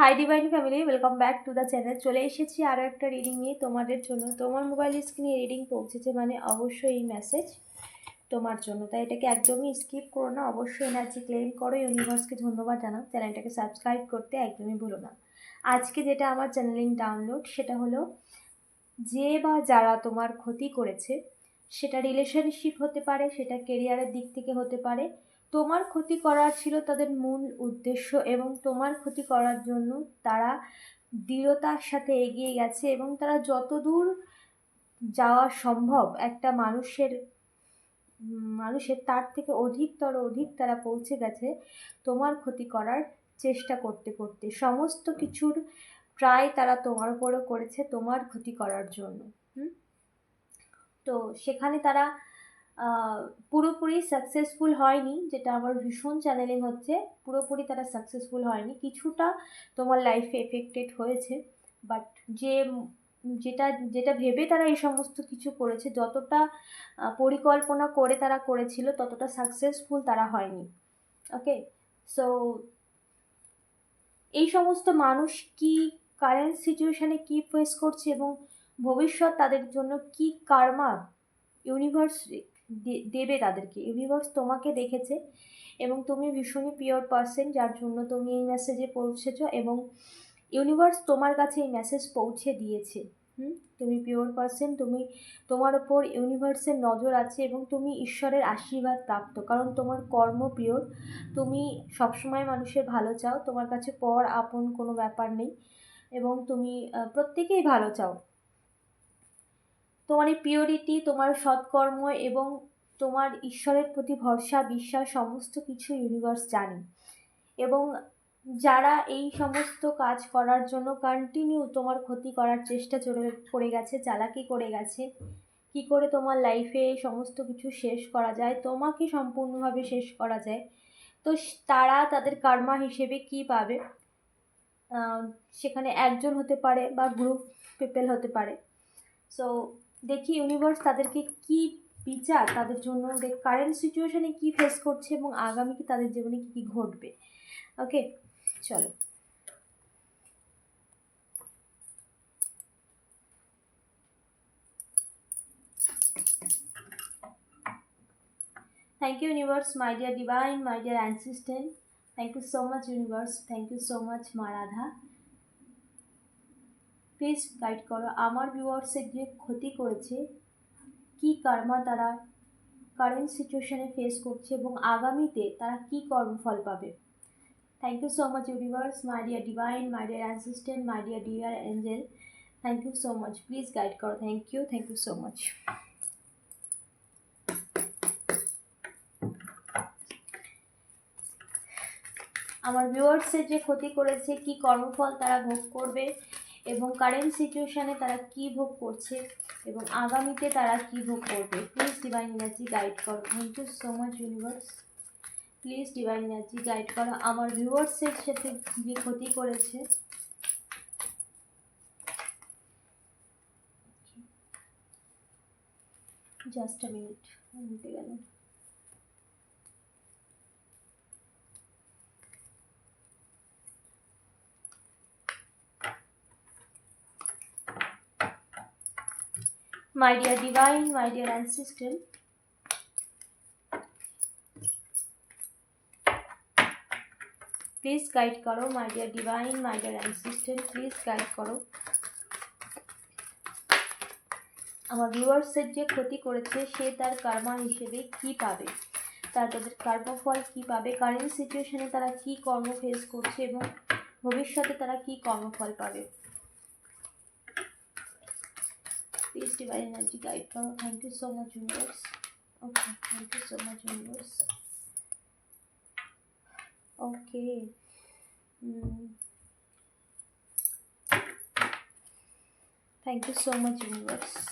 Hi divine family welcome back to the channel চলে এসেছি আরও একটা রিডিং নিয়ে তোমাদের জন্য। তোমার মোবাইল স্ক্রিনে রিডিং পৌঁছেছে মানে অবশ্যই এই মেসেজ তোমার জন্য। তাই এটাকে একদমই স্কিপ করো না। অবশ্যই এনার্জি ক্লেম করো। ইউনিভার্সকে ধন্যবাদ জানাও। চ্যানেলটাকে সাবস্ক্রাইব করতে একদমই ভুলো না। আজকে যেটা আমার চ্যানেলিং ডাউনলোড সেটা হলো যে বা যারা তোমার ক্ষতি করেছে, সেটা রিলেশনশিপ হতে পারে, সেটা কেরিয়ারের দিক থেকে হতে পারে তোমার ক্ষতি করা ছিল তাদের মূল উদ্দেশ্য এবং তোমার ক্ষতি করার জন্য তারা দৃঢ়তার সাথে এগিয়ে গেছে এবং তারা যতদূর যাওয়া সম্ভব একটা মানুষের মানুষের তার থেকে অধিকতর অধিক তারা পৌঁছে গেছে তোমার ক্ষতি করার চেষ্টা করতে করতে। সমস্ত কিছুর প্রায় তারা তোমার উপরও করেছে তোমার ক্ষতি করার জন্য। তো সেখানে তারা পুরোপুরি সাকসেসফুল হয়নি, যেটা আমার ভীষণ চ্যানেলিং হচ্ছে, পুরোপুরি তারা সাকসেসফুল হয়নি। কিছুটা তোমার লাইফে এফেক্টেড হয়েছে বাট যে যেটা যেটা ভেবে তারা এই সমস্ত কিছু করেছে, যতটা পরিকল্পনা করে তারা করেছিল, ততটা সাকসেসফুল তারা হয়নি। ওকে সো এই সমস্ত মানুষ কি কারেন্ট সিচুয়েশানে কি ফেস করছে এবং ভবিষ্যৎ তাদের জন্য কি কার্মা ইউনিভার্স দেবে তাদেরকে। ইউনিভার্স তোমাকে দেখেছে এবং তুমি ভীষণই পিওর পার্সন যার জন্য তুমি এই মেসেজে পৌঁছেছো এবং ইউনিভার্স তোমার কাছে এই মেসেজ পৌঁছে দিয়েছে। হুম? তুমি পিওর পার্সন তুমি, তোমার ওপর ইউনিভার্সের নজর আছে এবং তুমি ঈশ্বরের আশীর্বাদ প্রাপ্ত। কারণ তোমার কর্ম পিওর তুমি সবসময় মানুষের ভালো চাও, তোমার কাছে পর আপন কোনো ব্যাপার নেই এবং তুমি প্রত্যেকেই ভালো চাও। তোমার এই পিওরিটি তোমার সৎকর্ম এবং তোমার ঈশ্বরের প্রতি ভরসা, বিশ্বাস সমস্ত কিছু ইউনিভার্স জানে। এবং যারা এই সমস্ত কাজ করার জন্য কন্টিনিউ তোমার ক্ষতি করার চেষ্টা চলে, করে গেছে, চালাকি করে গেছে, কি করে তোমার লাইফে সমস্ত কিছু শেষ করা যায়, তোমাকে সম্পূর্ণভাবে শেষ করা যায়, তো তারা তাদের কার্মা হিসেবে কি পাবে? সেখানে একজন হতে পারে বা গ্রুপ পিপল হতে পারে। সো দেখি ইউনিভার্স তাদেরকে কি বিচার, তাদের জন্য দেখ কারেন্ট সিচুয়েশনে কী ফেস করছে এবং আগামী কি তাদের জীবনে কী কী ঘটবে। ওকে চলো। Thank you universe my dear divine my dear assistant thank you so much universe thank you so much Ma Radha please guide করো। আমার ভিউয়ার্সের যে ক্ষতি করেছে, কি কর্মা তারা কারেন্ট সিচুয়েশানে ফেস করছে এবং আগামীতে তারা কি কর্মফল পাবে? Thank you so much universe my dear divine my dear assistant my dear dear angel thank you so much please guide করো। Thank you thank you so much আমার ভিউয়ার্সের যে ক্ষতি করেছে, কি কর্মফল তারা ভোগ করবে এবং কারেন্ট সিচুয়েশানে তারা কি ভোগ করছে এবং আগামীতে তারা কি ভোগ করবে? প্লিজ ডিভাইন এনার্জি গাইড করো। Thank you so much universe please divine energy guide করো। আমার ভিউয়ার্সের সাথে যে ক্ষতি করেছে। জাস্ট আ মিনিট বলতে my dear divine, my dear ancestor. Please guide করো my dear divine my dear assistant please guide করো আমার ভিউয়ার্সের যে ক্ষতি করেছে সে তার কার্মা হিসেবে কি পাবে? তার তাদের কর্মফল কি পাবে? কারেন্ট সিচুয়েশনে তারা কি কর্ম ফেস করছে এবং ভবিষ্যতে তারা কি কর্মফল পাবে? Please divine energy guide power. Thank you so much, universe. Okay, thank you so much, universe. Okay. Hmm. Thank you so much, universe.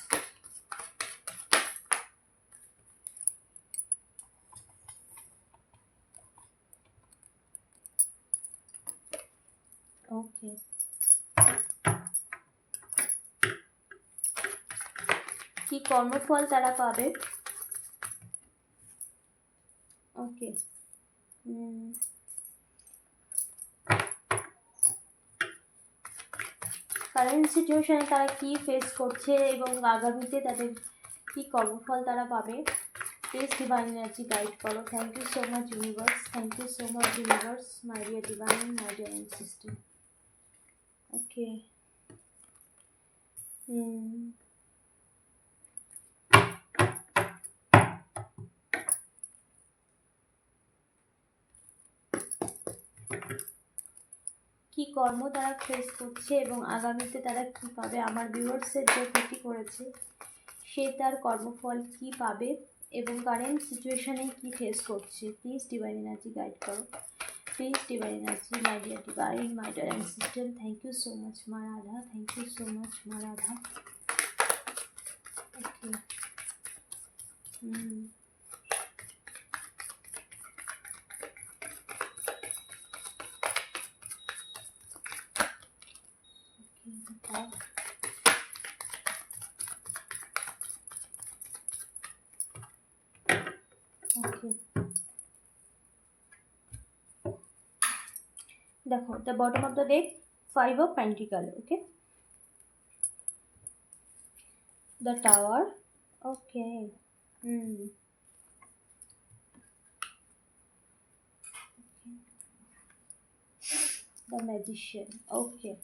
Okay. কি কর্মফল তারা পাবে? ওকে কারেন্ট সিচুয়েশানে তারা কী ফেস করছে এবং আগামীতে তাদের কী কর্মফল তারা পাবে? প্লিজ ডিভাইন এনার্জি গাইড করো। Thank you so much universe thank you so much universe my dear divine my dear system okay hmm কী কর্ম তারা ফেস করছে এবং আগামীতে তারা কী পাবে? আমার ভিউয়ার্সের যে ক্ষতি করেছে, সে তার কর্মফল কী পাবে এবং কারেন্ট সিচুয়েশানে কী ফেস করছে? প্লিজ ডিভাইন এনার্জি গাইড করো। Please divine energy my dear divine my dear ancestor thank you so much মা Radha thank you so much মা Radha okay hmm দেখো the bottom of the deck five of pentacle okay the tower okay hmm the magician okay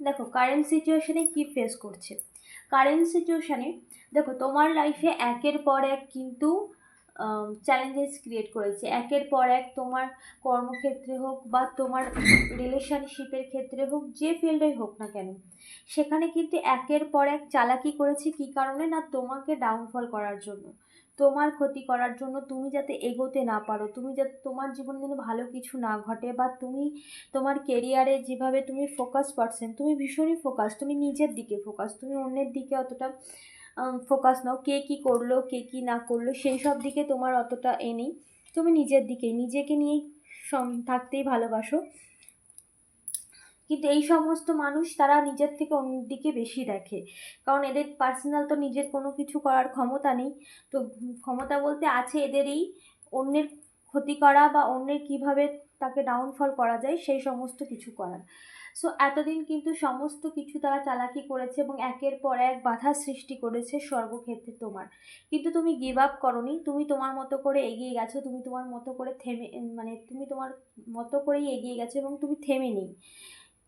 দেখো current সিচুয়েশানে কী face করছে current সিচুয়েশানে দেখো, তোমার লাইফে একের পর এক কিন্তু চ্যালেঞ্জেস ক্রিয়েট করেছে। একের পর এক তোমার কর্মক্ষেত্রে হোক বা তোমার রিলেশনশিপের ক্ষেত্রে হোক, যে ফিল্ডে হোক না কেন, সেখানে কিন্তু একের পর এক চালাকি করেছে কী কারণে? না তোমাকে ডাউনফল করার জন্য। তোমার ক্ষতি করার জন্য তুমি যাতে এগোতে না পারো, তুমি যাতে তোমার জীবনে যেন ভালো কিছু না ঘটে বা তুমি তোমার কেরিয়ারে যেভাবে তুমি ফোকাস পারছেন তুমি ভীষণই ফোকাস তুমি নিজের দিকে ফোকাস তুমি অন্যের দিকে অতটা ফোকাস নাও, কে কী করল, কে কী না করল, সেই সব দিকে তোমার অতটা এ নেই। তুমি নিজের দিকে, নিজেকে নিয়েই থাকতেই ভালোবাসো। কিন্তু এই সমস্ত মানুষ তারা নিজের থেকে অন্যের দিকে বেশি দেখে। কারণ এদের পার্সোনাল তো নিজের কোনো কিছু করার ক্ষমতা নেই। তো ক্ষমতা বলতে আছে এদেরই অন্যের ক্ষতি করা বা অন্যের কীভাবে তাকে ডাউনফল করা যায়, সেই সমস্ত কিছু করার সো এতদিন কিন্তু সমস্ত কিছু তারা চালাকি করেছে এবং একের পর এক বাধা সৃষ্টি করেছে সর্বক্ষেত্রে তোমার। কিন্তু তুমি গিভ আপ করনি, তুমি তোমার মতো করে এগিয়ে গেছো, তুমি তোমার মতো করে থেমে মানে তুমি তোমার মতো করেই এগিয়ে গেছো এবং তুমি থেমে নেই।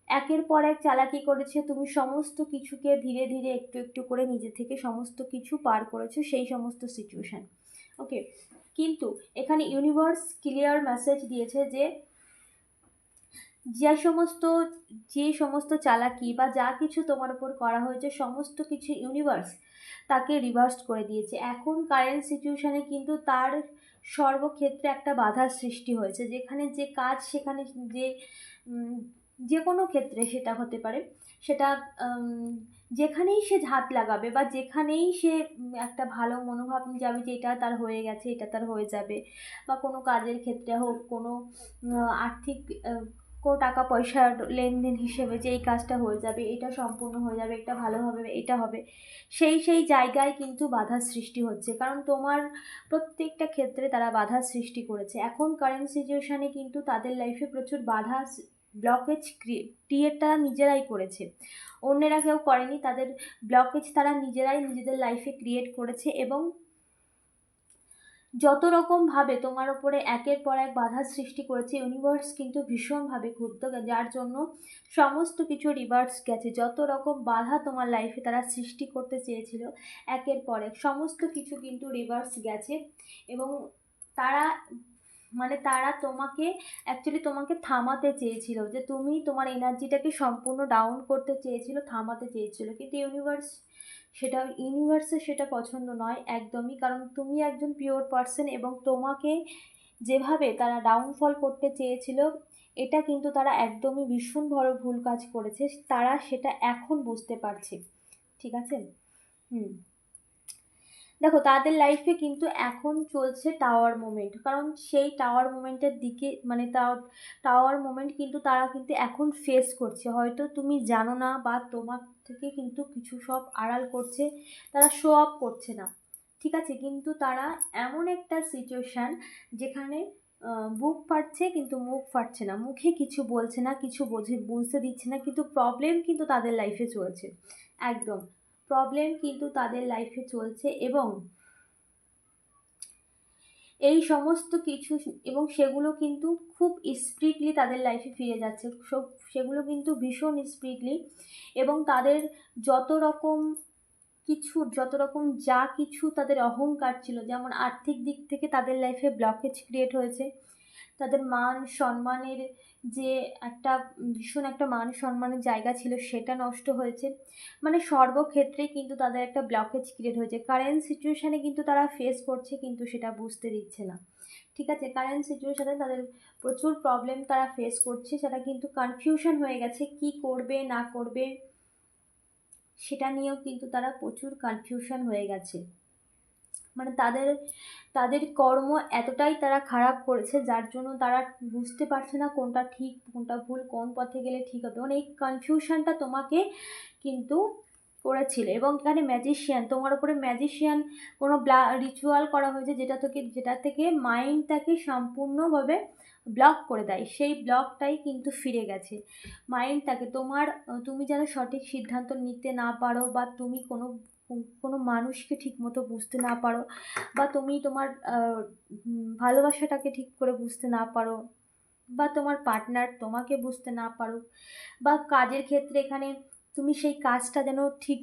একের পর এক চালাকি করেছে, তুমি সমস্ত কিছুকে ধীরে ধীরে একটু একটু করে নিজে থেকে সমস্ত কিছু পার করেছ সেই সমস্ত সিচুয়েশান ওকে কিন্তু এখানে ইউনিভার্স ক্লিয়ার মেসেজ দিয়েছে যে যে সমস্ত যে সমস্ত চালাকি বা যা কিছু তোমার উপর করা হয়েছে সমস্ত কিছু ইউনিভার্স তাকে রিভার্স করে দিয়েছে। এখন কারেন্ট সিচুয়েশানে কিন্তু তার সর্বক্ষেত্রে একটা বাধার সৃষ্টি হয়েছে, যেখানে যে কাজ সেখানে যে যে কোনো ক্ষেত্রে সেটা হতে পারে। সেটা যেখানেই সে হাত লাগাবে বা যেখানেই সে একটা ভালো মনোভাব নিয়ে যাবে যে এটা তার হয়ে গেছে, এটা তার হয়ে যাবে বা কোনো কাজের ক্ষেত্রে হোক, কোনো আর্থিক কোনো টাকা পয়সার লেনদেন হিসেবে যে এই কাজটা হয়ে যাবে, এটা সম্পূর্ণ হয়ে যাবে, এটা ভালো হবে এটা হবে, সেই সেই জায়গায় কিন্তু বাধার সৃষ্টি হচ্ছে। কারণ তোমার প্রত্যেকটা ক্ষেত্রে তারা বাধার সৃষ্টি করেছে। এখন কারেন্ট সিচুয়েশানে কিন্তু তাদের লাইফে প্রচুর বাধা ব্লকেজ ক্রিয়েট তারা নিজেরাই করেছে। অন্যেরা কেউ করেনি, তাদের ব্লকেজ তারা নিজেরাই নিজেদের লাইফে ক্রিয়েট করেছে এবং যত রকমভাবে তোমার ওপরে একের পর এক বাধা সৃষ্টি করেছে ইউনিভার্স কিন্তু ভীষণভাবে ক্ষুব্ধ, যার জন্য সমস্ত কিছু রিভার্স গেছে। যত রকম বাধা তোমার লাইফে তারা সৃষ্টি করতে চেয়েছিল, একের পর এক সমস্ত কিছু কিন্তু রিভার্স গেছে এবং তারা মানে তারা তোমাকে অ্যাকচুয়ালি তোমাকে থামাতে চেয়েছিল যে তুমি তোমার এনার্জিটাকে সম্পূর্ণ ডাউন করতে চেয়েছিল, থামাতে চেয়েছিল। কিন্তু ইউনিভার্স সেটা ইউনিভার্সে সেটা পছন্দ নয় একদমই। কারণ তুমি একজন পিওর পার্সন এবং তোমাকে যেভাবে তারা ডাউনফল করতে চেয়েছিল, এটা কিন্তু তারা একদমই ভীষণ বড় ভুল কাজ করেছে। তারা সেটা এখন বুঝতে পারছে। ঠিক আছে? হুম। দেখো, তাদের লাইফে কিন্তু এখন চলছে টাওয়ার মুমেন্ট কারণ সেই টাওয়ার মুমেন্টের দিকে মানে টাওয়ার মুমেন্ট কিন্তু তারা কিন্তু এখন ফেস করছে। হয়তো তুমি জানো না বা তোমার থেকে কিন্তু কিছু সব আড়াল করছে, তারা শো আপ করছে না। ঠিক আছে, কিন্তু তারা এমন একটা সিচুয়েশান যেখানে বুক ফাটছে কিন্তু মুখ ফাটছে না। মুখে কিছু বলছে না, কিছু বোঝে, বুঝতে দিচ্ছে না, কিন্তু প্রবলেম কিন্তু তাদের লাইফে চলছে। একদম। প্রবলেম কিন্তু তাদের লাইফে চলছে এবং এই সমস্ত কিছু এবং সেগুলো কিন্তু খুব স্পিডলি তাদের লাইফে ফিরে যাচ্ছে। সব, সেগুলো কিন্তু ভীষণ স্পিডলি এবং তাদের যত রকম কিছু, যত রকম যা কিছু তাদের অহংকার ছিল, যেমন আর্থিক দিক থেকে তাদের লাইফে ব্লকেজ ক্রিয়েট হয়েছে, তাদের মান সম্মানের যে একটা ভীষণ একটা মান সম্মানের জায়গা ছিল, সেটা নষ্ট হয়েছে। মানে সর্বক্ষেত্রে কিন্তু তাদের একটা ব্লকেজ ক্রিয়েট হয়েছে। কারেন্ট সিচুয়েশানে কিন্তু তারা ফেস করছে, কিন্তু সেটা বুঝতে দিচ্ছে না। ঠিক আছে? কারেন্ট সিচুয়েশানে তাদের প্রচুর প্রবলেম তারা ফেস করছে, সেটা কিন্তু কনফিউশন হয়ে গেছে, কি করবে, না করবে, সেটা নিয়েও কিন্তু তারা প্রচুর কনফিউশন হয়ে গেছে। মানে তাদের তাদের কর্ম এতটাই তারা খারাপ করেছে, যার জন্য তারা বুঝতে পারছে না কোনটা ঠিক, কোনটা ভুল, কোন পথে গেলে ঠিক হবে। মানে এই কনফিউশনটা তোমাকে কিন্তু করেছিল। এবং এখানে ম্যাজিশিয়ান তোমার উপরে ম্যাজিশিয়ান কোনো ব্লা রিচুয়াল করা হয়েছে যেটা থেকে যেটা থেকে মাইন্ডটাকে সম্পূর্ণভাবে ব্লক করে দেয়। সেই ব্লকটাই কিন্তু ফিরে গেছে। মাইন্ডটাকে তোমার, তুমি যেন সঠিক সিদ্ধান্ত নিতে না পারো বা তুমি কোনো কোনো মানুষকে ঠিক মতো বুঝতে না পারো বা তুমি তোমার ভালোবাসাটাকে ঠিক করে বুঝতে না পারো বা তোমার পার্টনার তোমাকে বুঝতে না পারো বা কাজের ক্ষেত্রে এখানে তুমি সেই কাজটা যেন ঠিক,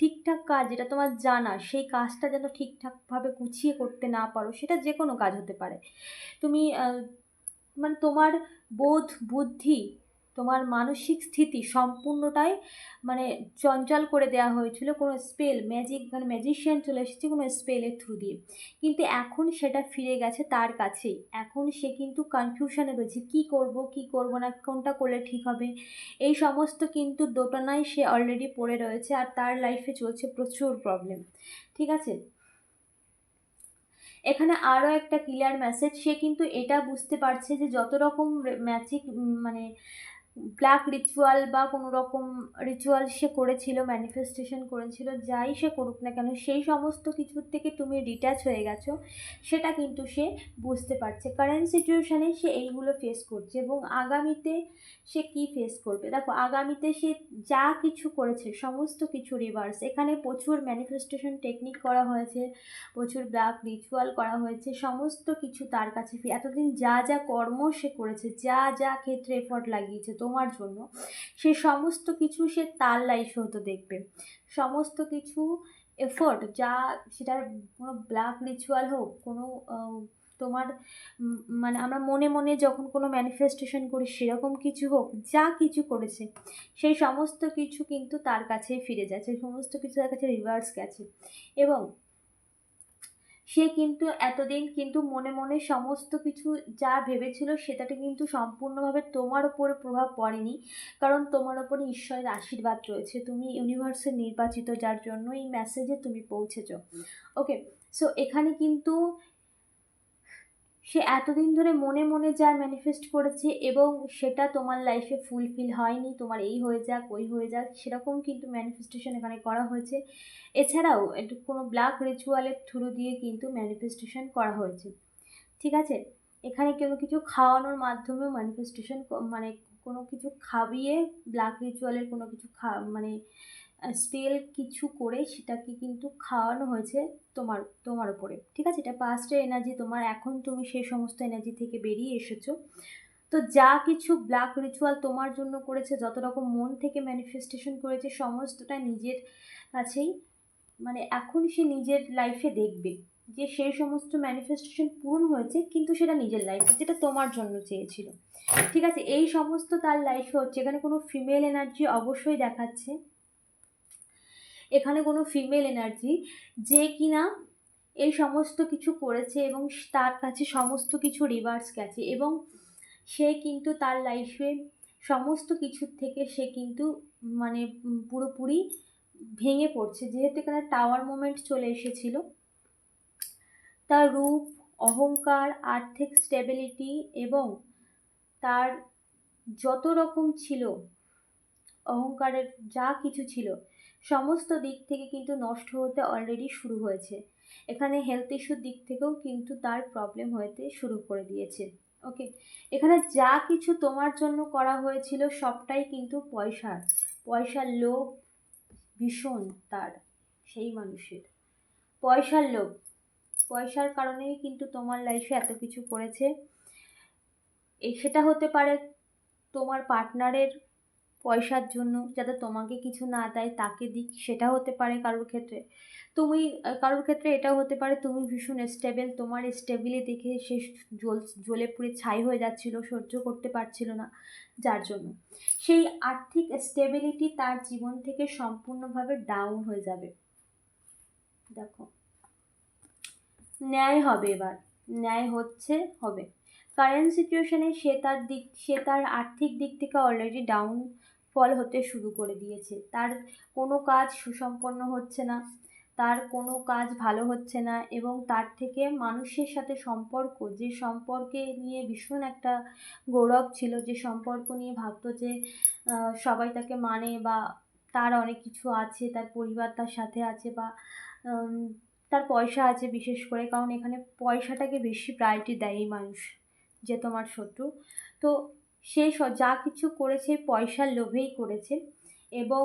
ঠিকঠাক কাজ যেটা তোমার জানা সেই কাজটা যেন ঠিকঠাকভাবে গুছিয়ে করতে না পারো সেটা যে কোনো কাজ হতে পারে। তুমি মানে তোমার বোধ, বুদ্ধি তোমার মানসিক স্থিতি সম্পূর্ণটাই মানে চঞ্চল করে দেওয়া হয়েছিল। কোনো স্পেল ম্যাজিক মানে ম্যাজিশিয়ান চলে এসেছে কোনো স্পেলের থ্রু দিয়ে। কিন্তু এখন সেটা ফিরে গেছে তার কাছেই। এখন সে কিন্তু কনফিউশনে রয়েছে, কি করব কি করব না, কোনটা করলে ঠিক হবে? এই সমস্ত কিন্তু দোটানায় সে অলরেডি পড়ে রয়েছে আর তার লাইফে চলছে প্রচুর প্রবলেম ঠিক আছে? এখানে আরও একটা ক্লিয়ার মেসেজ সে কিন্তু এটা বুঝতে পারছে যে যত রকম ম্যাজিক মানে ব্ল্যাক রিচুয়াল বা কোনো রকম রিচুয়াল সে করেছিল ম্যানিফেস্টেশন করেছিল, যাই সে করুক না কেন, সেই সমস্ত কিছুর থেকে তুমি ডিট্যাচ হয়ে গেছো, সেটা কিন্তু সে বুঝতে পারছে। কারেন্ট সিচুয়েশানে সে এইগুলো ফেস করছে এবং আগামীতে সে কি ফেস করবে? দেখো, আগামীতে সে যা কিছু করেছে, সমস্ত কিছু রিভার্স এখানে প্রচুর ম্যানিফেস্টেশন টেকনিক করা হয়েছে, প্রচুর ব্ল্যাক রিচুয়াল করা হয়েছে, সমস্ত কিছু তার কাছে এতদিন যা যা কর্ম সে করেছে, যা যা ক্ষেত্রে এফর্ট লাগিয়েছে তোমার জন্য, সে সমস্ত কিছু সে তার লাইফে হতো দেখবে। সমস্ত কিছু এফোর্ট যা সেটার কোনো ব্ল্যাক রিচুয়াল হোক, কোনো তোমার মানে আমরা মনে মনে যখন কোনো ম্যানিফেস্টেশন করি, সেরকম কিছু হোক, যা কিছু করেছে, সেই সমস্ত কিছু কিন্তু তার কাছেই ফিরে সেই সমস্ত কিছু তার কাছে রিভার্স গেছে। এবং সে কিন্তু এতদিন কিন্তু মনে মনে সমস্ত কিছু যা ভেবেছিল সেটাতে কিন্তু সম্পূর্ণভাবে তোমার ওপরে প্রভাব পড়েনি। কারণ তোমার ওপরে ঈশ্বরের আশীর্বাদ রয়েছে। তুমি ইউনিভার্সের নির্বাচিত, যার জন্য এই মেসেজে তুমি পৌঁছেছ। ওকে সো এখানে কিন্তু সে এতদিন ধরে মনে মনে যা ম্যানিফেস্ট করেছে এবং সেটা তোমার লাইফে ফুলফিল হয়নি, তোমার এই হয়ে যাক, ওই হয়ে যাক, সেরকম কিন্তু ম্যানিফেস্টেশন এখানে করা হয়েছে। এছাড়াও একটু কোনো ব্ল্যাক রিচুয়ালের থ্রু দিয়ে কিন্তু ম্যানিফেস্টেশন করা হয়েছে। ঠিক আছে? এখানে কোনো কিছু খাওয়ানোর মাধ্যমেও ম্যানিফেস্টেশন মানে কোনো কিছু খাবিয়ে ব্ল্যাক রিচুয়ালের কোনো কিছু খা মানে স্পেল কিছু করে সেটাকে কিন্তু খাওয়ানো হয়েছে তোমার তোমার উপরে, ঠিক আছে? এটা পাস্টের এনার্জি তোমার এখন তুমি সেই সমস্ত এনার্জি থেকে বেরিয়ে এসেছ। তো যা কিছু ব্ল্যাক রিচুয়াল তোমার জন্য করেছে, যত রকম মন থেকে ম্যানিফেস্টেশন করেছে, সমস্তটা নিজের কাছেই মানে এখন সে নিজের লাইফে দেখবে যে সেই সমস্ত ম্যানিফেস্টেশন পূরণ হয়েছে, কিন্তু সেটা নিজের লাইফে যেটা তোমার জন্য চেয়েছিল। ঠিক আছে? এই সমস্ত তার লাইফে হচ্ছে। এখানে কোনো ফিমেল এনার্জি অবশ্যই দেখাচ্ছে। এখানে কোনো ফিমেল এনার্জি যে কিনা এই সমস্ত কিছু করেছে এবং তার কাছে সমস্ত কিছু রিভার্স গেছে এবং সে কিন্তু তার লাইফে সমস্ত কিছুর থেকে সে কিন্তু মানে পুরোপুরি ভেঙে পড়ছে। যেহেতু এখানে টাওয়ার মোমেন্ট চলে এসেছিল, তার রূপ, অহংকার, আর্থিক স্টেবিলিটি এবং তার যত রকম ছিল, অহংকারের যা কিছু ছিল সমস্ত দিক থেকে কিন্তু নষ্ট হতে অলরেডি শুরু হয়েছে। এখানে হেলথ ইস্যুর দিক থেকেও কিন্তু তার প্রবলেম হতে শুরু করে দিয়েছে। ওকে এখানে যা কিছু তোমার জন্য করা হয়েছিল সবটাই কিন্তু পয়সার পয়সার লোভ ভীষণ তার, সেই মানুষের। পয়সার লোভ, পয়সার কারণেই কিন্তু তোমার লাইফে এত কিছু করেছে। সেটা হতে পারে তোমার পার্টনারের পয়সার জন্য যাতে তোমাকে কিছু না দেয়, তাকে দিক, সেটা হতে পারে কারোর ক্ষেত্রে। তুমি কারোর ক্ষেত্রে এটাও হতে পারে, তুমি ভীষণ স্টেবেল তোমার স্টেবিলি দেখে সে জল জ্বলে পুড়ে ছাই হয়ে যাচ্ছিল, সহ্য করতে পারছিল না যার জন্য। সেই আর্থিক স্টেবিলিটি তার জীবন থেকে সম্পূর্ণভাবে ডাউন হয়ে যাবে। দেখো। ন্যায় হবে এবার। ন্যায় হচ্ছে, হবে। কারেন্ট সিচুয়েশনে সে তার দিক, সে তার আর্থিক দিক থেকে অলরেডি ডাউন ফল হতে শুরু করে দিয়েছে। তার কোনো কাজ সুসম্পন্ন হচ্ছে না, তার কোনো কাজ ভালো হচ্ছে না এবং তার থেকে মানুষের সাথে সম্পর্ক, যে সম্পর্কে নিয়ে ভীষণ একটা গৌরব ছিল, যে সম্পর্ক নিয়ে ভাবতো যে সবাই তাকে মানে বা তার অনেক কিছু আছে, তার পরিবার তার সাথে আছে বা তার পয়সা আছে বিশেষ করে, কারণ এখানে পয়সাটাকে বেশি প্রায়োরিটি দেয় এই মানুষ। যে তোমার শত্রু। তো সে যা কিছু করেছে পয়সার লোভেই করেছে এবং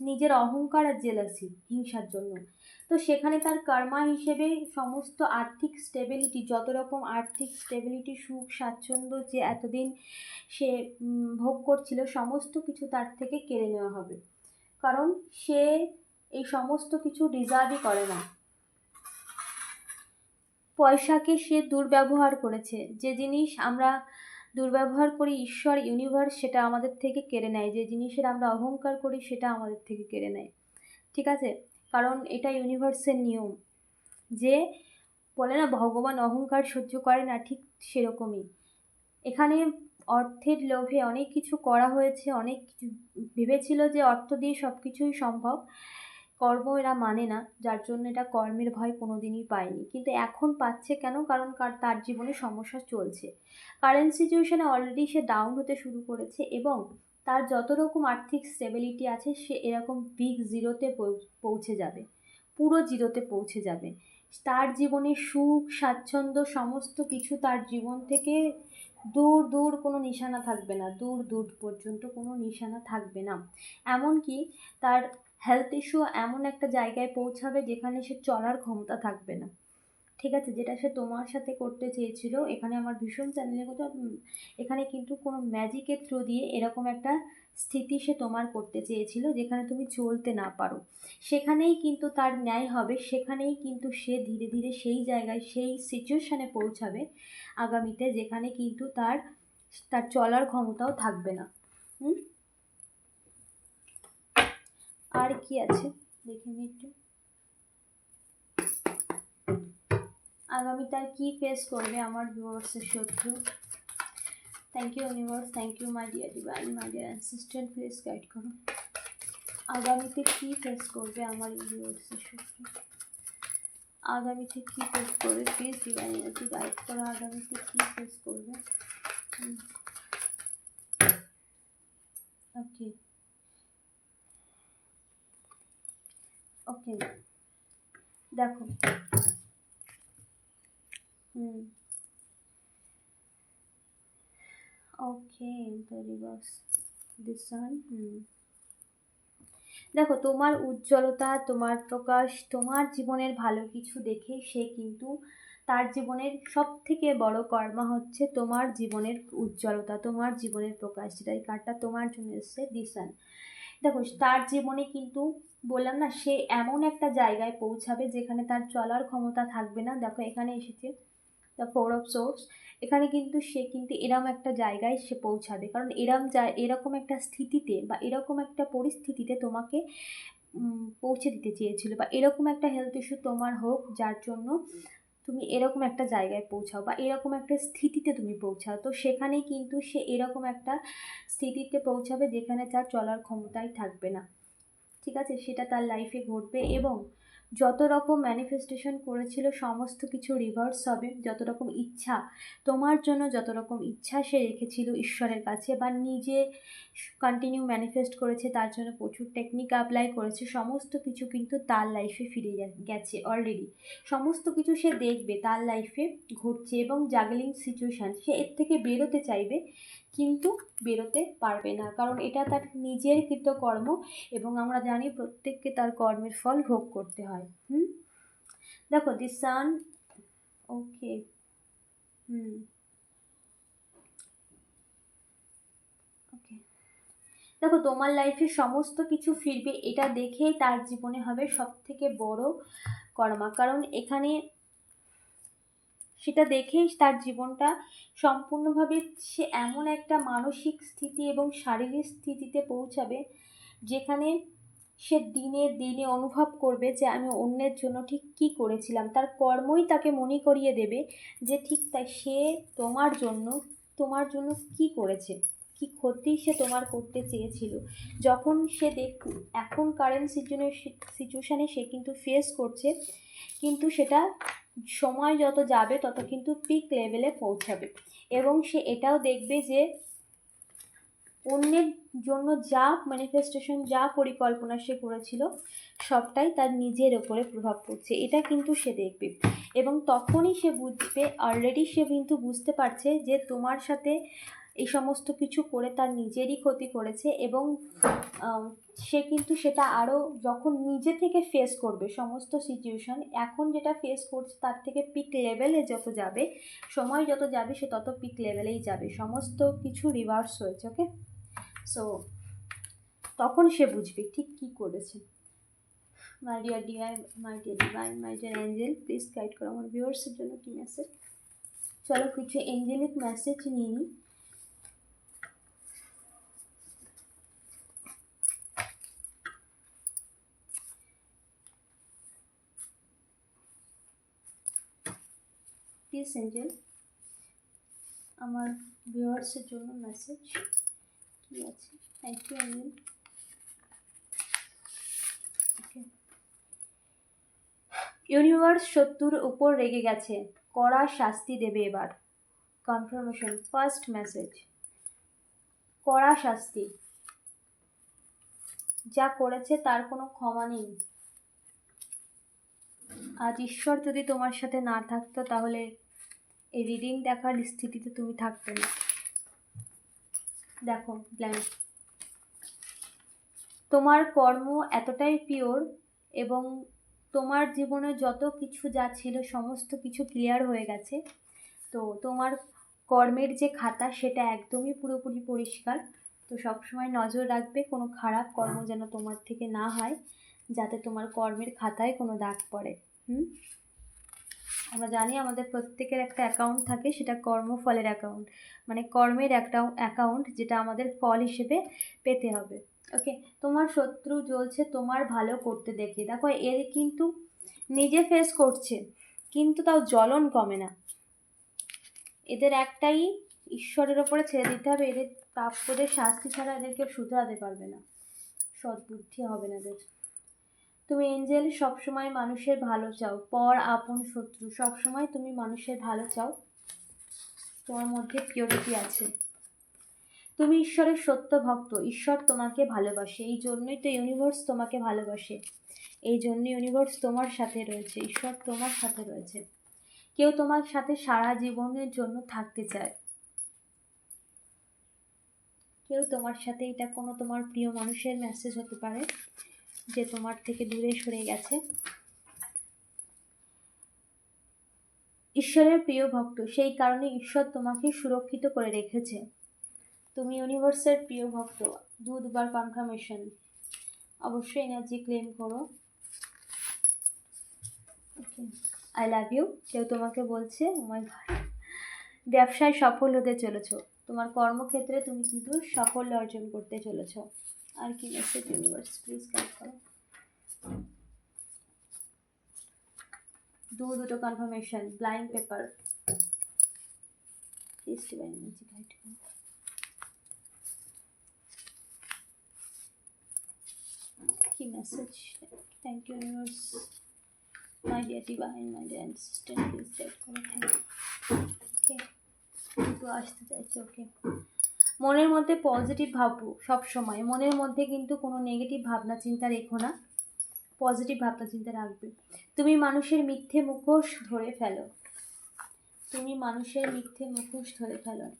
নিজের অহংকার আর জেলাসি হিংসার জন্য। তো সেখানে তার কর্মা হিসেবে সমস্ত আর্থিক স্টেবিলিটি যত রকম আর্থিক স্টেবিলিটি সুখ, স্বাচ্ছন্দ্য যে এতদিন সে ভোগ করছিল, সমস্ত কিছু তার থেকে কেড়ে নেওয়া হবে। কারণ সে এই সমস্ত কিছু ডিজার্ভই করে না। পয়সাকে সে দুর্ব্যবহার করেছে। যে জিনিস আমরা দুর্ব্যবহার করি, ঈশ্বর ইউনিভার্স সেটা আমাদের থেকে কেড়ে নেয়। যে জিনিসের আমরা অহংকার করি, সেটা আমাদের থেকে কেড়ে নেয়। ঠিক আছে? কারণ এটা ইউনিভার্সের নিয়ম। যে বলে না, ভগবান অহংকার সহ্য করে না, ঠিক সেরকমই। এখানে অর্থের লোভে অনেক কিছু করা হয়েছে, অনেক কিছু ভেবেছিল যে অর্থ দিয়ে সব কিছুই সম্ভব। কর্ম এরা মানে না, যার জন্য এটা কর্মের ভয় কোনো দিনই পায়নি। কিন্তু এখন পাচ্ছে কেন? কারণ তার জীবনে সমস্যা চলছে। কারেন্ট সিচুয়েশানে অলরেডি সে ডাউন হতে শুরু করেছে এবং তার যত রকম আর্থিক স্টেবিলিটি আছে, সে এরকম বিগ জিরোতে পৌঁছে যাবে। পুরো জিরোতে পৌঁছে যাবে। তার জীবনে সুখ, স্বাচ্ছন্দ্য সমস্ত কিছু তার জীবন থেকে দূর দূর কোনো নিশানা থাকবে না। দূর দূর পর্যন্ত কোনো নিশানা থাকবে না। এমনকি তার হেলথ ইস্যু এমন একটা জায়গায় পৌঁছাবে যেখানে সে চলার ক্ষমতা থাকবে না। ঠিক আছে? যেটা সে তোমার সাথে করতে চেয়েছিল, এখানে আমার ভীষণ চ্যানেলের কথা এখানে কিন্তু কোনো ম্যাজিকের থ্রু দিয়ে এরকম একটা স্থিতি সে তোমার করতে চেয়েছিল যেখানে তুমি চলতে না পারো। সেখানেই কিন্তু তার ন্যায় হবে, সেখানেই কিন্তু সে ধীরে ধীরে সেই জায়গায়, সেই সিচুয়েশানে পৌঁছাবে আগামীতে যেখানে কিন্তু তার তার চলার ক্ষমতাও থাকবে না। হুম আর কি আছে? দেখে নিই একটু। আগামীতে আর কী ফেস করবে আমার ভিউয়ার্সের শত্রু? Thank you universe thank you my dear divine my dear assistant please guide করো। আগামীতে কী ফেস করবে আমার ভিউয়ার্সের শত্রু? আগামীতে কী ফেস করবে? প্লিজ ডিভাইন এনার্জি গাইড করো। আগামীতে কী ফেস করবে? ওকে ওকে দেখো। হুম। ওকে হুম। দেখো, তোমার উজ্জ্বলতা, তোমার প্রকাশ, তোমার জীবনের ভালো কিছু দেখে সে কিন্তু তার জীবনের সব থেকে বড় কর্মা হচ্ছে তোমার জীবনের উজ্জ্বলতা, তোমার জীবনের প্রকাশ। যেটা এই কার্ডটা তোমার জন্য এসছে দিশান দেখো, তার জীবনে কিন্তু বললাম না, সে এমন একটা জায়গায় পৌঁছাবে যেখানে তার চলার ক্ষমতা থাকবে না। দেখো, এখানে এসেছে দ্য ফোর অফ সোর্স এখানে কিন্তু সে কিন্তু এরম একটা জায়গায় সে পৌঁছাবে। কারণ এরম যা, এরকম একটা স্থিতিতে বা এরকম একটা পরিস্থিতিতে তোমাকে পৌঁছে দিতে চেয়েছিল বা এরকম একটা হেলথ ইস্যু তোমার হোক, যার জন্য তুমি এরকম একটা জায়গায় পৌঁছাও বা এরকম একটা স্থিতিতে তুমি পৌঁছাও। তো সেখানেই কিন্তু সে এরকম একটা স্থিতিতে পৌঁছাবে যেখানে তার চলার ক্ষমতাই থাকবে না। ঠিক আছে, সেটা তার লাইফে ঘটবে এবং যত রকম ম্যানিফেস্টেশন করেছিল, সমস্ত কিছু রিভার্স হবে। যত রকম ইচ্ছা তোমার জন্য যত রকম ইচ্ছা সে রেখেছিল ঈশ্বরের কাছে বা নিজে কন্টিনিউ ম্যানিফেস্ট করেছে, তার জন্য প্রচুর টেকনিক অ্যাপ্লাই করেছে, সমস্ত কিছু কিন্তু তার লাইফে ফিরে গেছে অলরেডি সমস্ত কিছু সে দেখবে, তার লাইফে ঘটছে এবং জাগলিং সিচুয়েশান সে এর থেকে বেরোতে চাইবে কিন্তু বেরোতে পারবে না। কারণ এটা তার নিজের কৃতকর্ম এবং আমরা জানি প্রত্যেককে তার কর্মের ফল ভোগ করতে হয়। হুম? দেখো দি সান ওকে হুম দেখো, তোমার লাইফে সমস্ত কিছু ফিরবে, এটা দেখেই তার জীবনে হবে সব থেকে বড় কর্মা। কারণ এখানে সেটা দেখেই তার জীবনটা সম্পূর্ণভাবে সে এমন একটা মানসিক স্থিতি এবং শারীরিক স্থিতিতে পৌঁছাবে, যেখানে সে দিনে দিনে অনুভব করবে যে আমি অন্যের জন্য ঠিক কী করেছিলাম। তার কর্মই তাকে মনে করিয়ে দেবে যে ঠিক তাই, সে তোমার জন্য তোমার জন্য কি করেছে, কি ক্ষতি সে তোমার করতে চেয়েছিল। যখন সে দেখ, এখন কারেন্ট সিচুয়েশনে সে কিন্তু ফেস করছে, কিন্তু সেটা সময় যত যাবে, তত কিন্তু পিক লেভেলে পৌঁছাবে। এবং সে এটাও দেখবে যে অন্যের জন্য যা ম্যানিফেস্টেশন যা পরিকল্পনা সে করেছিল, সবটাই তার নিজের ওপরে প্রভাব পড়ছে। এটা কিন্তু সে দেখবে। এবং তখনই সে বুঝবে অলরেডি সে কিন্তু বুঝতে পারছে যে তোমার সাথে এই সমস্ত কিছু করে তার নিজেরই ক্ষতি করেছে এবং সে কিন্তু সেটা আরও যখন নিজে থেকে ফেস করবে সমস্ত সিচুয়েশন এখন যেটা ফেস করছে তার থেকে পিক লেভেলে যত যাবে, সময় যত যাবে সে তত পিক লেভেলেই যাবে। সমস্ত কিছু রিভার্স হয়েছে ওকে সো তখন সে বুঝবে ঠিক কী করেছে। My dear dear my dear divine my dear angel please guide করো আমার ভিউয়ার্সের জন্য কি মেসেজ চলো কিছু এঞ্জেলিক মেসেজ নিয়ে নিই প্লিজ এঞ্জেল আমার ভিউয়ার্সের জন্য মেসেজ কি আছে? থ্যাংক ইউ এঞ্জেল ইউনিভার্স শত্রুর উপর রেগে গেছে। কড়া শাস্তি দেবে এবার। কনফার্মেশন ফার্স্ট মেসেজ কড়া শাস্তি। যা করেছে তার কোনো ক্ষমা নেই। আজ ঈশ্বর যদি তোমার সাথে না থাকতো তাহলে এই রিডিং দেখার স্থিতিতে তুমি থাকবে না। দেখো ব্ল্যাঙ্ক তোমার কর্ম এতটাই পিওর এবং তোমার জীবনে যত কিছু যা ছিল সমস্ত কিছু ক্লিয়ার হয়ে গেছে। তো তোমার কর্মের যে খাতা সেটা একদমই পুরোপুরি পরিষ্কার। তো সবসময় নজর রাখবে কোনো খারাপ কর্ম যেন তোমার থেকে না হয়, যাতে তোমার কর্মের খাতায় কোনো দাগ পড়ে। হুম? আমরা জানি আমাদের প্রত্যেকের একটা অ্যাকাউন্ট থাকে, সেটা কর্মফলের অ্যাকাউন্ট মানে কর্মের একটা অ্যাকাউন্ট যেটা আমাদের ফল হিসেবে পেতে হবে। ওকে তোমার শত্রু জ্বলছে, তোমার ভালো করতে দেখে। দেখো, এর কিন্তু নিজে ফেস করছে, কিন্তু তাও জ্বলন কমে না। এদের একটাই ঈশ্বরের ওপরে ছেড়ে দিতে হবে, এদের প্রাপ্যদের শাস্তি ছাড়া এদেরকে শুধরাতে পারবে না। সদ্বুদ্ধি হবে না এদের। তুমি এঞ্জেল সবসময় মানুষের ভালো চাও। পর আপন শত্রু, সবসময় তুমি মানুষের ভালো চাও। তোমার মধ্যে পিওরিটি আছে। তুমি ঈশ্বরের সত্য ভক্ত, ঈশ্বর তোমাকে ভালোবাসে। এই জন্যই তো ইউনিভার্স তোমাকে ভালোবাসে। এই জন্য ইউনিভার্স তোমার সাথে রয়েছে, ঈশ্বর তোমার সাথে রয়েছে। কেউ তোমার সাথে সারা জীবনের জন্য থাকতে চায়। কেউ তোমার সাথে এটা কোনো তোমার প্রিয় মানুষের মেসেজ হতে পারে। যে তোমার থেকে দূরে সরে গেছে। ঈশ্বরের প্রিয় ভক্ত, সেই কারণে ঈশ্বর তোমাকে সুরক্ষিত করে রেখেছে। তুমি ইউনিভার্সের প্রিয় ভক্ত দু দুবার কনফার্মেশন অবশ্যই এনার্জি ক্লেম করো। আই লাভ ইউ কেউ তোমাকে বলছে আমার ব্যবসায় সফল হতে চলেছো। তোমার কর্মক্ষেত্রে তুমি কিন্তু সাফল্য অর্জন করতে চলেছো। আর কি মেসেজ ইউনিভার্স প্লিজ গাইড করো। দু, দুটো কনফার্মেশন ব্লাইন্ড পেপার প্লিজ কি message thank you universe my dear divine my dear assistant please guide করো থ্যাংক ওকে কিন্তু আসতে চাইছে ওকে মনের মধ্যে পজিটিভ ভাববো সব সময় মনের মধ্যে কিন্তু কোনো নেগেটিভ ভাবনা চিন্তা রেখো না। পজিটিভ ভাবনা চিন্তা রাখবে। তুমি মানুষের মিথ্যে মুখোশ ধরে ফেলো। তুমি মানুষের মিথ্যে মুখোশ ধরে ফেলো।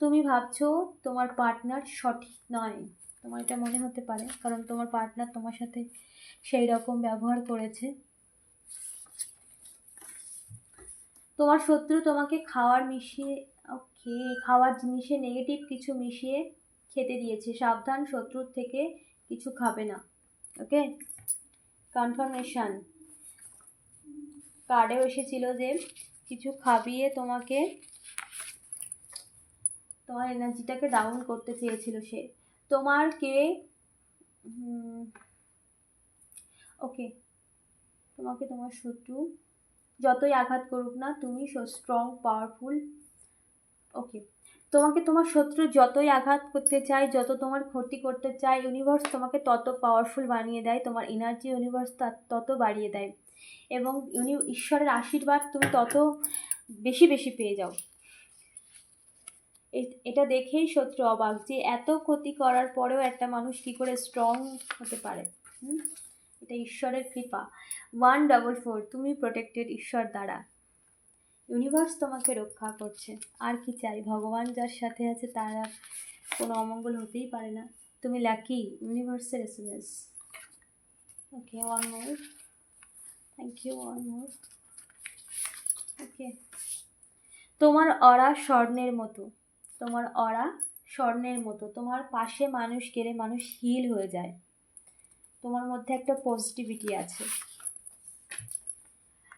তুমি ভাবছ তোমার পার্টনার সঠিক নয়। তোমার এটা মনে হতে পারে, কারণ তোমার পার্টনার তোমার সাথে সেই রকম ব্যবহার করেছে। তোমার শত্রু তোমাকে খাওয়ার মিশিয়ে খাওয়ার জিনিসে নেগেটিভ কিছু মিশিয়ে খেতে দিয়েছে। সাবধান শত্রুর থেকে কিছু খাবে না। ওকে কনফার্মেশন কার্ডেও এসেছিল যে কিছু খাবিয়ে তোমাকে, তোমার এনার্জিটাকে ডাউন করতে চেয়েছিল সে। তোমার কে ওকে তোমাকে তোমার শত্রু যতই আঘাত করুক না, তুমি স্ট্রং পাওয়ারফুল ওকে তোমাকে তোমার শত্রু যতই আঘাত করতে চায়, যত তোমার ক্ষতি করতে চায় ইউনিভার্স তোমাকে তত পাওয়ারফুল বানিয়ে দেয়, তোমার এনার্জি ইউনিভার্স তত বাড়িয়ে দেয়। এবং ইউনি ঈশ্বরের আশীর্বাদ তুমি তত বেশি বেশি পেয়ে যাও। এটা দেখেই শত্রু অবাক যে এত ক্ষতি করার পরেও একটা মানুষ কি করে স্ট্রং হতে পারে? এটা ঈশ্বরের কৃপা। ওয়ান ডবল ফোর তুমি প্রোটেক্টেড ঈশ্বর দ্বারা। ইউনিভার্স তোমাকে রক্ষা করছে। আর কি চাই? ভগবান যার সাথে আছে, তার আর কোনো অমঙ্গল হতেই পারে না। তুমি লাকি ইউনিভার্সের S M S okay one more thank you one more okay তোমার অরা স্বর্ণের মতো। তোমার অরা স্বর্ণের মতো। তোমার পাশে মানুষ গেলে মানুষ হিল হয়ে যায়। তোমার মধ্যে একটা পজিটিভিটি আছে।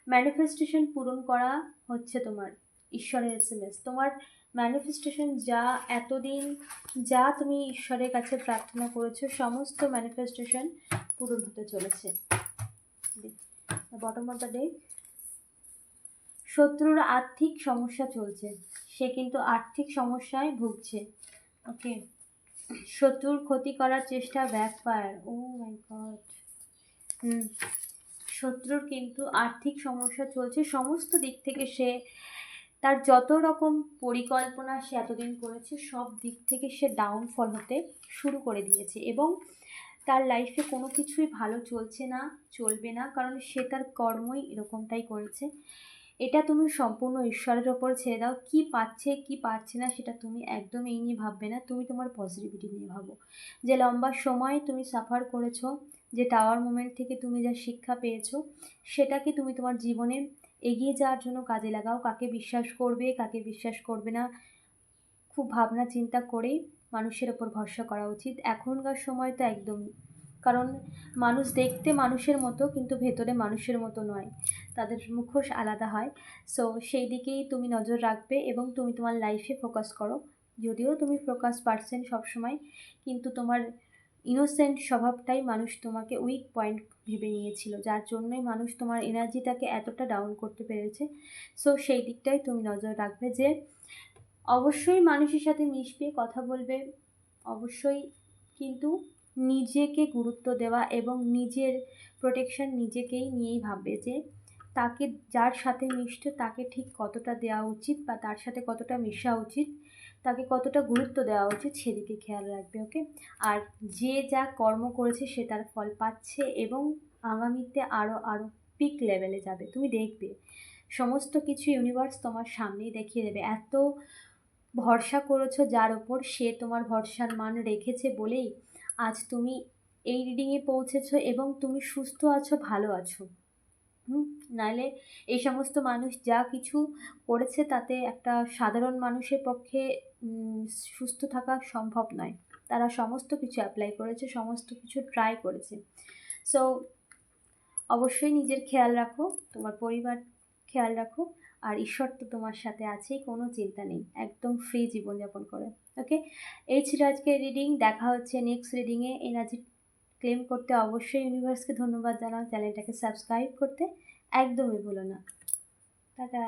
ম্যানিফেস্টেশন পূরণ করা হচ্ছে তোমার ঈশ্বরের এস এম এস তোমার ম্যানিফেস্টেশন যা এতদিন যা তুমি ঈশ্বরের কাছে প্রার্থনা করেছ, সমস্ত ম্যানিফেস্টেশন পূরণ হতে চলেছে। বটম অফ দ্য ডে শত্রুর আর্থিক সমস্যা চলছে, সে কিন্তু আর্থিক সমস্যায় ভুগছে। ওকে শত্রুর ক্ষতি করার চেষ্টা ব্যাকফায়ার ও মাই গড হুম। শত্রুর কিন্তু আর্থিক সমস্যা চলছে। সমস্ত দিক থেকে সে তার যত রকম পরিকল্পনা সে এতদিন করেছে, সব দিক থেকে সে ডাউনফল হতে শুরু করে দিয়েছে এবং তার লাইফে কোনো কিছুই ভালো চলছে না, চলবে না, কারণ সে তার কর্মই এরকমটাই করেছে। এটা তুমি সম্পূর্ণ ঈশ্বরের ওপর ছেড়ে দাও। কি পাচ্ছে কি পাচ্ছে না, সেটা তুমি একদম এই নিয়ে ভাববে না। তুমি তোমার পজিটিভিটি নিয়ে ভাবো। যে লম্বা সময় তুমি সাফার করেছ যে টাওয়ার মোমেন্ট থেকে তুমি যা শিক্ষা পেয়েছ, সেটাকে তুমি তোমার জীবনে এগিয়ে যাওয়ার জন্য কাজে লাগাও। কাকে বিশ্বাস করবে, কাকে বিশ্বাস করবে না, খুব ভাবনা চিন্তা করেই মানুষের ওপর ভরসা করা উচিত। এখনকার সময় তো একদমই। কারণ মানুষ দেখতে মানুষের মতো, কিন্তু ভেতরে মানুষের মতো নয়। তাদের মুখোশ আলাদা হয়। সো সেই দিকেই তুমি নজর রাখবে এবং তুমি তোমার লাইফে ফোকাস করো। যদিও তুমি ফোকাস পারসেন সবসময়, কিন্তু তোমার ইনোসেন্ট স্বভাবটাই মানুষ তোমাকে উইক পয়েন্ট ভেবে নিয়েছিল, যার জন্যই মানুষ তোমার এনার্জিটাকে এতটা ডাউন করতে পেরেছে। সো সেই দিকটাই তুমি নজর রাখবে যে, অবশ্যই মানুষের সাথে মিশবে কথা বলবে, অবশ্যই কিন্তু নিজেকে গুরুত্ব দেওয়া এবং নিজের প্রোটেকশন নিজেকেই নিয়েই ভাববে যে, তাকে যার সাথে মিশতে তাকে ঠিক কতটা দেওয়া উচিত বা তার সাথে কতটা মেশা উচিত। তাকে কতটা গুরুত্ব দেওয়া উচিত সেদিকে খেয়াল রাখবে ওকে আর যে যা কর্ম করেছে সে তার ফল পাচ্ছে এবং আগামীতে আরও আরও পিক লেভেলে যাবে। তুমি দেখবে, সমস্ত কিছু ইউনিভার্স তোমার সামনেই দেখিয়ে দেবে। এত ভরসা করেছ যার ওপর সে তোমার ভরসার মান রেখেছে বলেই আজ তুমি এই রিডিংয়ে পৌঁছেছো এবং তুমি সুস্থ আছো, ভালো আছো। নাহলে এই সমস্ত মানুষ যা কিছু করেছে তাতে একটা সাধারণ মানুষের পক্ষে সুস্থ থাকা সম্ভব নয়। তারা সমস্ত কিছু অ্যাপ্লাই করেছে, সমস্ত কিছু ট্রাই করেছে। সো অবশ্যই নিজের খেয়াল রাখো, তোমার পরিবার খেয়াল রাখো, আর ঈশ্বর তো তোমার সাথে আছেই, কোনো চিন্তা নেই, একদম ফ্রি জীবনযাপন করে ওকে এই ছিল আজকে রিডিং দেখা হচ্ছে নেক্সট রিডিংয়ে এনার্জি ক্লেম করতে অবশ্যই ইউনিভার্সকে ধন্যবাদ জানাও চ্যানেলটাকে সাবস্ক্রাইব করতে একদমই ভুলো না। টাটা